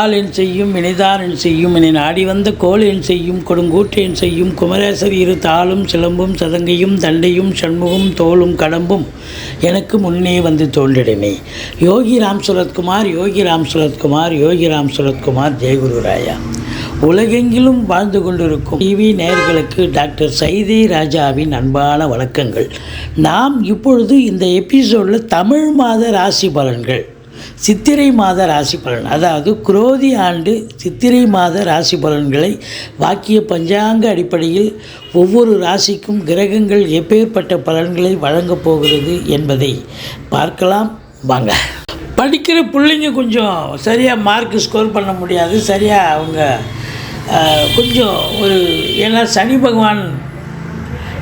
வாளென் செய்யும் வினைதாரன் செய்யும் என நாடி வந்த கோளென் செய்யும் கொடுங்கூற்றேன் செய்யும் குமரேசர் இரு தாளும் சிலம்பும் சதங்கையும் தண்டையும் சண்முகம் தோளும் கடம்பும் எனக்கு முன்னே வந்து தோன்றிடனே யோகி ராம் சுரத்குமார் யோகி ராம் சுரத்குமார் யோகி ராம் சுரத்குமார் ஜெயகுருராயா உலகெங்கிலும் வாழ்ந்து கொண்டிருக்கும் டிவி நேயர்களுக்கு டாக்டர் சைதே ராஜாவின் அன்பான வணக்கங்கள். நாம் இப்பொழுது இந்த எபிசோடில் தமிழ் மாத ராசி பலன்கள் சித்திரை மாத ராசி பலன். அதாவது குரோதி ஆண்டு சித்திரை மாத ராசி பலன்களை வாக்கிய பஞ்சாங்க அடிப்படையில் ஒவ்வொரு ராசிக்கும் கிரகங்கள் எப்பேற்பட்ட பலன்களை வழங்கப் போகிறது என்பதை பார்க்கலாம். வாங்க. படிக்கிற பிள்ளைங்க கொஞ்சம் சரியாக மார்க் ஸ்கோர் பண்ண முடியாது. சரியாக அவங்க கொஞ்சம் ஒரு ஏன்னா சனி பகவான்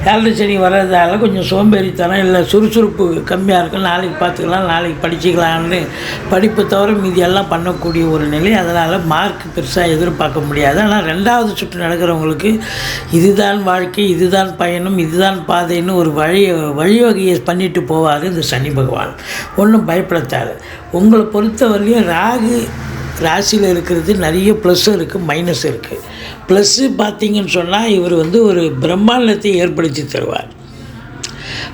கரண்ட் சனி வர்றதால கொஞ்சம் சோம்பேறித்தனம் இல்லை சுறுசுறுப்பு கம்மியாக இருக்கும். நாளைக்கு பார்த்துக்கலாம் நாளைக்கு படிச்சுக்கலாம்னு படிப்பை தவிர மீதி எல்லாம் பண்ணக்கூடிய ஒரு நிலை. அதனால் மார்க் பெருசாக எதிர்பார்க்க முடியாது. ஆனால் ரெண்டாவது சுற்று நடக்கிறவங்களுக்கு இதுதான் வாழ்க்கை இதுதான் பயணம் இதுதான் பாதைன்னு ஒரு வழி வழிவகையை பண்ணிட்டு போவார் இந்த சனி பகவான். ஒன்றும் பயப்படத்தாது. உங்களை பொறுத்தவரையிலையும் ராகு ராசியில் இருக்கிறது நிறைய ப்ளஸ்ஸும் இருக்குது மைனஸ் இருக்குது ப்ளஸ்ஸு பார்த்தீங்கன்னு சொன்னால் இவர் வந்து ஒரு பிரம்மாண்டத்தை ஏற்படுத்தி தருவார்.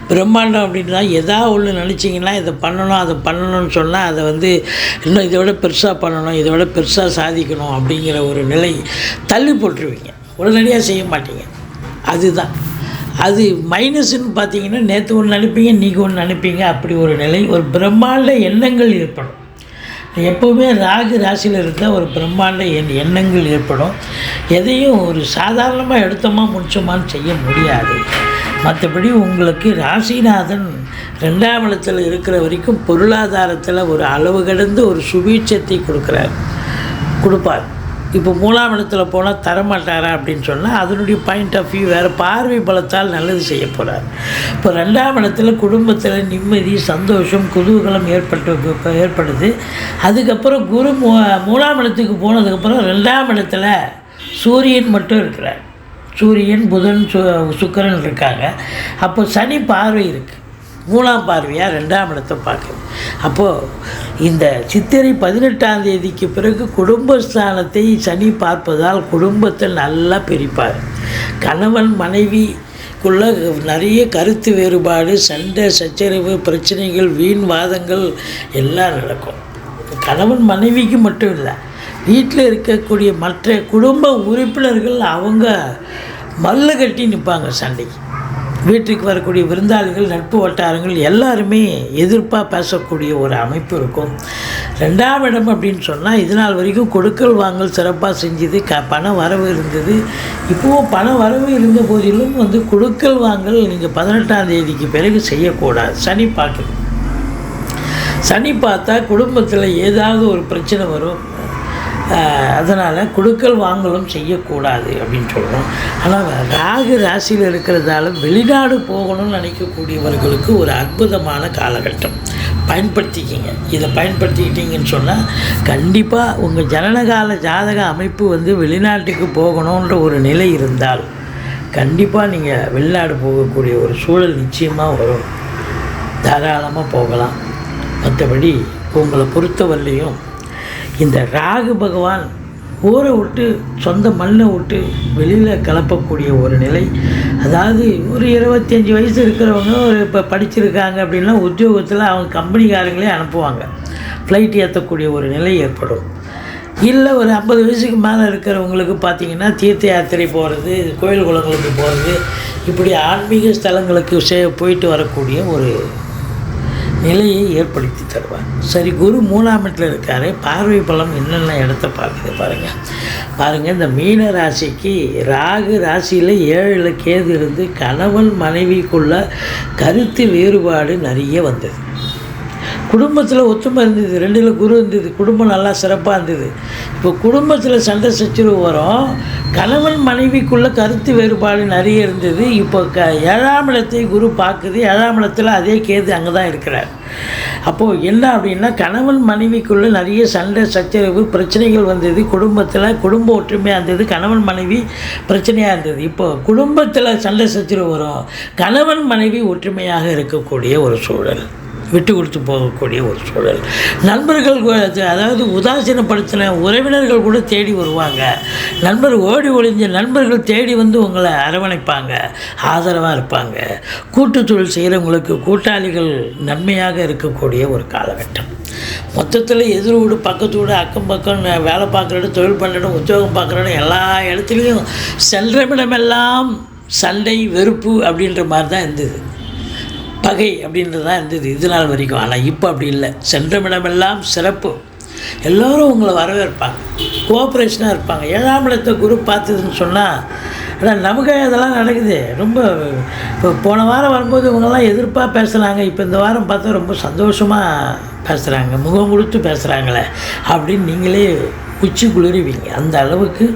பிரம்மாண்டம் அப்படின்னா எதா ஒன்று நினச்சிங்கன்னா இதை பண்ணணும் அதை பண்ணணும்னு சொன்னால் அதை வந்து இன்னும் இதை விட பெருசாக பண்ணணும் இதை விட பெருசாக சாதிக்கணும் அப்படிங்கிற ஒரு நிலை தள்ளி போட்டுருவீங்க. உடனடியாக செய்ய மாட்டீங்க. அதுதான். அது மைனஸ்ன்னு பார்த்தீங்கன்னா நேற்று ஒன்று நினைப்பீங்க இன்றைக்கி ஒன்று நினைப்பீங்க அப்படி ஒரு நிலை ஒரு பிரம்மாண்ட எண்ணங்கள் ஏற்படும். எப்போவுமே ராகு ராசியில் இருந்தால் ஒரு பிரம்மாண்ட எண் எண்ணங்கள் ஏற்படும். எதையும் ஒரு சாதாரணமாக எடுத்தோமா முடிச்சோமான்னு செய்ய முடியாது. மற்றபடி உங்களுக்கு ராசிநாதன் ரெண்டாம் இடத்துல இருக்கிற வரைக்கும் பொருளாதாரத்தில் ஒரு அளவு கடந்து ஒரு சுபீட்சத்தை கொடுக்குறார். கொடுப்பார். இப்போ மூலாம் இடத்துல போனால் தரமாட்டாரா அப்படின்னு சொன்னால் அதனுடைய பாயிண்ட் ஆஃப் வியூ வேறு பார்வை பலத்தால் நல்லது செய்ய போகிறார் இப்போ ரெண்டாம் இடத்துல குடும்பத்தில் நிம்மதி சந்தோஷம் குதூகலம் ஏற்பட்டு ஏற்படுது. அதுக்கப்புறம் குரு மூ மூலாம் இடத்துக்கு போனதுக்கப்புறம் ரெண்டாம் இடத்துல சூரியன் மட்டும் இருக்கிறார். சூரியன் புதன் சு சுக்கரன் இருக்காங்க. அப்போ சனி பார்வை இருக்குது மூணாம் பார்வையாக ரெண்டாம் இடத்தை பார்க்குது. அப்போது இந்த சித்திரை பதினெட்டாம் தேதிக்கு பிறகு குடும்பஸ்தானத்தை சனி பார்ப்பதால் குடும்பத்தில் நல்லா பிரிப்பார். கணவன் மனைவிக்குள்ள நிறைய கருத்து வேறுபாடு சண்டை சச்சரவு பிரச்சனைகள் வீண் வாதங்கள் எல்லாம் நடக்கும். கணவன் மனைவிக்கு மட்டும் இல்லை வீட்டில் இருக்கக்கூடிய மற்ற குடும்ப உறுப்பினர்கள் அவங்க மல்லு கட்டி நிற்பாங்க சண்டைக்கு. வீட்டுக்கு வரக்கூடிய விருந்தாளிகள் நட்பு வட்டாரங்கள் எல்லாருமே எதிர்ப்பாக பேசக்கூடிய ஒரு அமைப்பு இருக்கும். ரெண்டாம் இடம் அப்படின்னு சொன்னால் இது நாள் வரைக்கும் கொடுக்கல் வாங்கல் சிறப்பாக செஞ்சது க பண வரவு இருந்தது. இப்போவும் பண வரவு இருந்த போதிலும் வந்து கொடுக்கல் வாங்கல் நீங்கள் பதினெட்டாம் தேதிக்கு பிறகு செய்யக்கூடாது. சனி பார்க்கணும். சனி பார்த்தா குடும்பத்தில் ஏதாவது ஒரு பிரச்சனை வரும். அதனால் கொடுக்கல் வாங்கலும் செய்யக்கூடாது அப்படின்னு சொல்கிறோம் ஆனால் ராகு ராசியில் இருக்கிறதால வெளிநாடு போகணும்னு நினைக்கக்கூடியவர்களுக்கு ஒரு அற்புதமான காலகட்டம். பயன்படுத்திக்கிங்க. இதை பயன்படுத்திக்கிட்டீங்கன்னு சொன்னால் கண்டிப்பாக உங்கள் ஜனனகால ஜாதக அமைப்பு வந்து வெளிநாட்டுக்கு போகணுன்ற ஒரு நிலை இருந்தால் கண்டிப்பாக நீங்கள் வெளிநாடு போகக்கூடிய ஒரு சூழல் நிச்சயமாக வரும். தாராளமாக போகலாம். மற்றபடி உங்களை பொறுத்தவரையிலையும் இந்த ராகு பகவான் ஊரை விட்டு சொந்த மண்ணை விட்டு வெளியில் கிளப்பக்கூடிய ஒரு நிலை. அதாவது ஒரு இருபத்தஞ்சி வயசு இருக்கிறவங்க ஒரு இப்போ படிச்சிருக்காங்க அப்படின்னா உத்தியோகத்தில் அவங்க கம்பெனிக்காரங்களே அனுப்புவாங்க. ஃப்ளைட் ஏற்றக்கூடிய ஒரு நிலை ஏற்படும். இல்லை ஒரு ஐம்பது வயசுக்கு மேலே இருக்கிறவங்களுக்கு பார்த்திங்கன்னா தீர்த்த யாத்திரை போகிறது கோயில் குளங்களுக்கு போகிறது இப்படி ஆன்மீக ஸ்தலங்களுக்கு சே போயிட்டு வரக்கூடிய ஒரு நிலையை ஏற்படுத்தி தருவார். சரி குரு மூணாம் இடத்துல இருக்காரு. பார்வை பலம் என்னென்ன இடத்த பார்க்குது பாருங்கள் பாருங்கள் இந்த மீன ராசிக்கு ராகு ராசியில் ஏழில் கேது இருந்து கணவன் மனைவிக்குள்ள கருத்து வேறுபாடு நிறைய வந்தது. குடும்பத்தில் ஒத்துமை இருந்தது ரெண்டில் குரு இருந்தது குடும்பம் நல்லா சிறப்பாக இருந்தது. இப்போ குடும்பத்தில் சண்டை சச்சரவு வரும் கணவன் மனைவிக்குள்ளே கருத்து வேறுபாடு நிறைய இருந்தது. இப்போ க ஏழாம் இடத்தை குரு பார்க்குது ஏழாம் இடத்துல அதே கேது அங்கே தான் இருக்கிறார். அப்போது என்ன அப்படின்னா கணவன் மனைவிக்குள்ளே நிறைய சண்டை சச்சரவு பிரச்சனைகள் வந்தது. குடும்பத்தில் குடும்ப ஒற்றுமையாக இருந்தது கணவன் மனைவி பிரச்சனையாக இருந்தது. இப்போது குடும்பத்தில் சண்டை சச்சரவு வரும் கணவன் மனைவி ஒற்றுமையாக இருக்கக்கூடிய ஒரு சூழல். விட்டு கொடுத்து போகக்கூடிய ஒரு சூழல். நண்பர்கள் அதாவது உதாசீனப்படுத்தின உறவினர்கள் கூட தேடி வருவாங்க. நண்பர் ஓடி ஒளிஞ்ச நண்பர்கள் தேடி வந்து உங்களை அரவணைப்பாங்க ஆதரவாக இருப்பாங்க. கூட்டு தொழில் செய்கிறவங்களுக்கு கூட்டாளிகள் நன்மையாக இருக்கக்கூடிய ஒரு காலகட்டம். மொத்தத்தில் எதிர் வீடு பக்கத்து வீடு அக்கம் பக்கம் வேலை பார்க்குறனும் தொழில் பண்ணணும் உத்தியோகம் பார்க்குறனும் எல்லா இடத்துலையும் சென்றமிடமெல்லாம் சண்டை வெறுப்பு அப்படின்ற மாதிரி தான் இருந்தது. பகை அப்படின்றது தான் இருந்தது இது நாள் வரைக்கும். ஆனால் இப்போ அப்படி இல்லை. சென்றமிடமெல்லாம் சிறப்பு. எல்லோரும் உங்களை வரவேற்பாங்க. கோஆப்ரேஷனாக இருப்பாங்க. ஏழாம் இடத்தை குரு பார்த்ததுன்னு சொன்னால் ஆனால் நமக்கு அதெல்லாம் நடக்குது. ரொம்ப இப்போ போன வாரம் வரும்போது இவங்கெல்லாம் எதிர்ப்பாக பேசுகிறாங்க இப்போ இந்த வாரம் பார்த்தா ரொம்ப சந்தோஷமாக பேசுகிறாங்க முகம் கொடுத்து பேசுகிறாங்களே அப்படின்னு நீங்களே உச்சி குளிருவீங்க. அந்த அளவுக்கு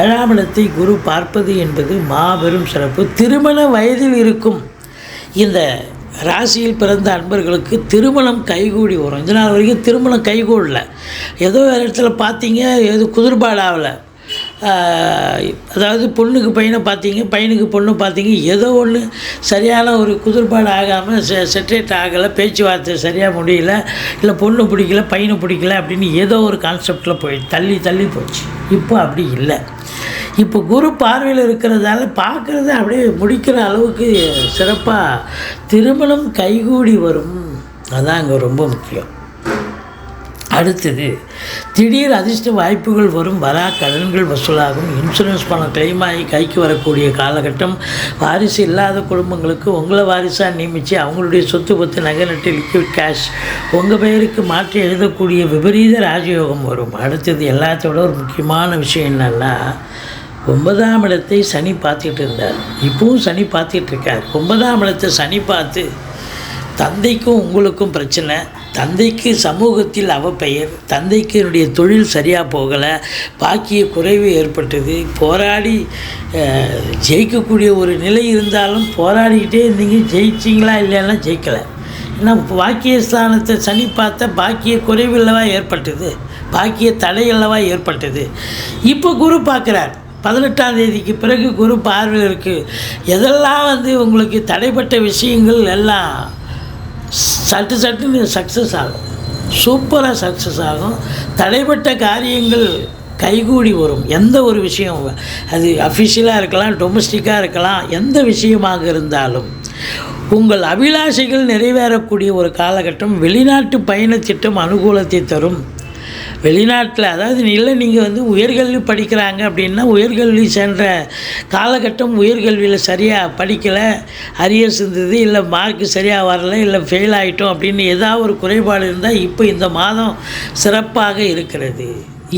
ஏழாம் இடத்தை குரு பார்ப்பது என்பது மாபெரும் சிறப்பு. திருமண வயதில் இருக்கும் இந்த ராசியில் பிறந்த அன்பர்களுக்கு திருமணம் கைகூடி வரும். இந்த நாள் வரைக்கும் திருமணம் கைகூடல. ஏதோ ஒரு இடத்துல பார்த்தீங்க எது குதிர்பாடு ஆகலை அதாவது பொண்ணுக்கு பையனை பார்த்தீங்க பையனுக்கு பொண்ணு பார்த்தீங்க ஏதோ ஒன்று சரியான ஒரு குதிர்பாடு ஆகாமல் செ செட்ரேட் ஆகலை பேச்சுவார்த்தை சரியாக முடியல இல்லை பொண்ணு பிடிக்கல பையனை பிடிக்கல அப்படின்னு ஏதோ ஒரு கான்செப்டில் போய் தள்ளி தள்ளி போச்சு. இப்போ அப்படி இல்லை. இப்போ குரு பார்வையில் இருக்கிறதால பார்க்குறது அப்படியே முடிக்கிற அளவுக்கு சிறப்பாக திருமணம் கைகூடி வரும். அதான் அங்கே ரொம்ப முக்கியம். அடுத்தது திடீர் அதிர்ஷ்ட வாய்ப்புகள் வரும். வரா கடன்கள் வசூலாகும். இன்சூரன்ஸ் பணம் கிளைம் ஆகி கைக்கு வரக்கூடிய காலகட்டம் வாரிசு இல்லாத குடும்பங்களுக்கு உங்களை வாரிசாக நியமித்து அவங்களுடைய சொத்து பத்து நகை நட்டு லிக்விட் கேஷ் உங்கள் பெயருக்கு மாற்றி எழுதக்கூடிய விபரீத ராஜயோகம் வரும். அடுத்தது எல்லாத்தோட ஒரு முக்கியமான விஷயம் என்னென்னா ஒன்பதாம் இடத்தை சனி பார்த்துட்டு இருந்தார். இப்பவும் சனி பார்த்துட்டு இருக்கார். ஒன்பதாம் இடத்தை சனி பார்த்து தந்தைக்கும் உங்களுக்கும் பிரச்சனை. தந்தைக்கு சமூகத்தில் அவப்பெயர். தந்தைக்கு என்னுடைய தொழில் சரியாக போகலை. பாக்கிய குறைவு ஏற்பட்டது. போராடி ஜெயிக்கக்கூடிய ஒரு நிலை இருந்தாலும் போராடிக்கிட்டே இருந்தீங்க. ஜெயிச்சிங்களா இல்லைன்னா ஜெயிக்கலை. ஏன்னா பாக்கியஸ்தானத்தை சனி பார்த்த பாக்கிய குறைவில்லவா ஏற்பட்டது. பாக்கிய தடையில்லவா ஏற்பட்டது. இப்போ குரு பார்க்குறார். பதினெட்டாம் தேதிக்கு பிறகு குரு பார்வையில் இருக்குது எதெல்லாம் வந்து உங்களுக்கு தடைப்பட்ட விஷயங்கள் எல்லாம் சட்டு சட்டுன்னு சக்ஸஸ் ஆகும். சூப்பராக சக்ஸஸ் ஆகும். தடைப்பட்ட காரியங்கள் கைகூடி வரும். எந்த ஒரு விஷயம் அது அஃபிஷியலாக இருக்கலாம் டொமஸ்டிக்காக இருக்கலாம் எந்த விஷயமாக இருந்தாலும். உங்கள் அபிலாஷைகள் நிறைவேறக்கூடிய ஒரு காலகட்டம் வெளிநாட்டு பயணத் திட்டம் அனுகூலத்தை தரும். வெளிநாட்டில் அதாவது இல்லை நீங்கள் வந்து உயர்கல்வி படிக்கிறாங்க அப்படின்னா உயர்கல்வி சென்ற காலகட்டம் உயர்கல்வியில் சரியாக படிக்கலை அரியர்ஸ் இருந்தது இல்லை மார்க் சரியாக வரல இல்லை ஃபெயில் ஆகிட்டோம் அப்படின்னு ஏதாவது ஒரு குறைபாடு இருந்தால் இப்போ இந்த மாதம் சிறப்பாக இருக்கிறது.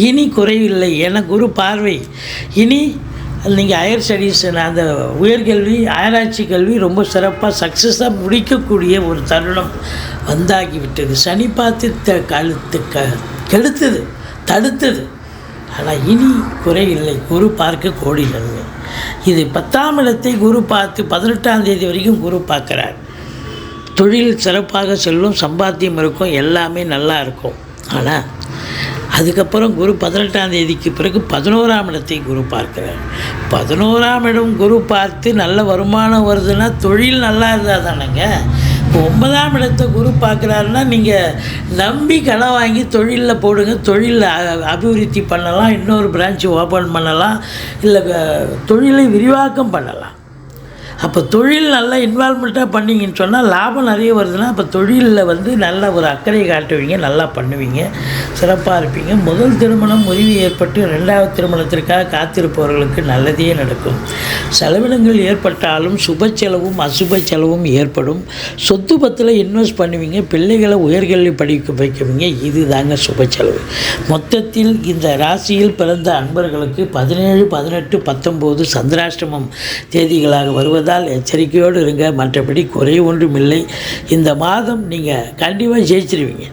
இனி குறைவில்லை என குரு பார்வை. இனி நீங்கள் ஹையர் ஸ்டடீஸ் அந்த உயர்கல்வி ஆராய்ச்சி கல்வி ரொம்ப சிறப்பாக சக்ஸஸாக முடிக்கக்கூடிய ஒரு தருணம் வந்தாகிவிட்டது. சனி பார்த்து த கழுத்து க கெடுத்தது தடுத்தது. ஆனால் இனி குறை இல்லை. குரு பார்க்க கோடி நன்மை. இது பத்தாம் இடத்தை குரு பார்த்து பதினெட்டாம் தேதி வரைக்கும் குரு பார்க்குறார். தொழில் சிறப்பாக செல்லும் சம்பாத்தியம் இருக்கும் எல்லாமே நல்லா இருக்கும். ஆனால் அதுக்கப்புறம் குரு பதினெட்டாம் தேதிக்கு பிறகு பதினோராம் இடத்தை குரு பார்க்குறார். பதினோராம் இடம் குரு பார்த்து நல்ல வருமானம் வருதுன்னா தொழில் நல்லா இருந்தால் தானேங்க. இப்போ ஒன்பதாம் இடத்தை குரு பார்க்குறாருன்னா நீங்கள் நம்பி கடன் வாங்கி தொழிலில் போடுங்க தொழிலில் அபிவிருத்தி பண்ணலாம் இன்னொரு பிரான்ச் ஓப்பன் பண்ணலாம் இல்லை தொழிலை விரிவாக்கம் பண்ணலாம். அப்போ தொழில் நல்லா இன்வால்மெண்ட்டாக பண்ணீங்கன்னு சொன்னால் லாபம் நிறைய வருதுன்னா அப்போ தொழிலில் வந்து நல்ல ஒரு அக்கறை காட்டுவீங்க நல்லா பண்ணுவீங்க சிறப்பாக இருப்பீங்க. முதல் திருமணம் முறிவு ஏற்பட்டு ரெண்டாவது திருமணத்திற்காக காத்திருப்பவர்களுக்கு நல்லதே நடக்கும். செலவினங்கள் ஏற்பட்டாலும் சுப செலவும் அசுப செலவும் ஏற்படும். சொத்து பத்தில் இன்வெஸ்ட் பண்ணுவீங்க பிள்ளைகளை உயர்கல்வி படிக்க வைக்குவீங்க இது தாங்க சுப செலவு. மொத்தத்தில் இந்த ராசியில் பிறந்த அன்பர்களுக்கு பதினேழு பதினெட்டு பத்தொம்போது சந்திராஷ்டமம் தேதிகளாக வருவதால் எச்சரிக்கையோடு இருங்க. மற்றபடி குறை ஒன்றும் இல்லை இந்த மாதம் நீங்கள் கண்டிப்பாக ஜெயிச்சிருவீங்க.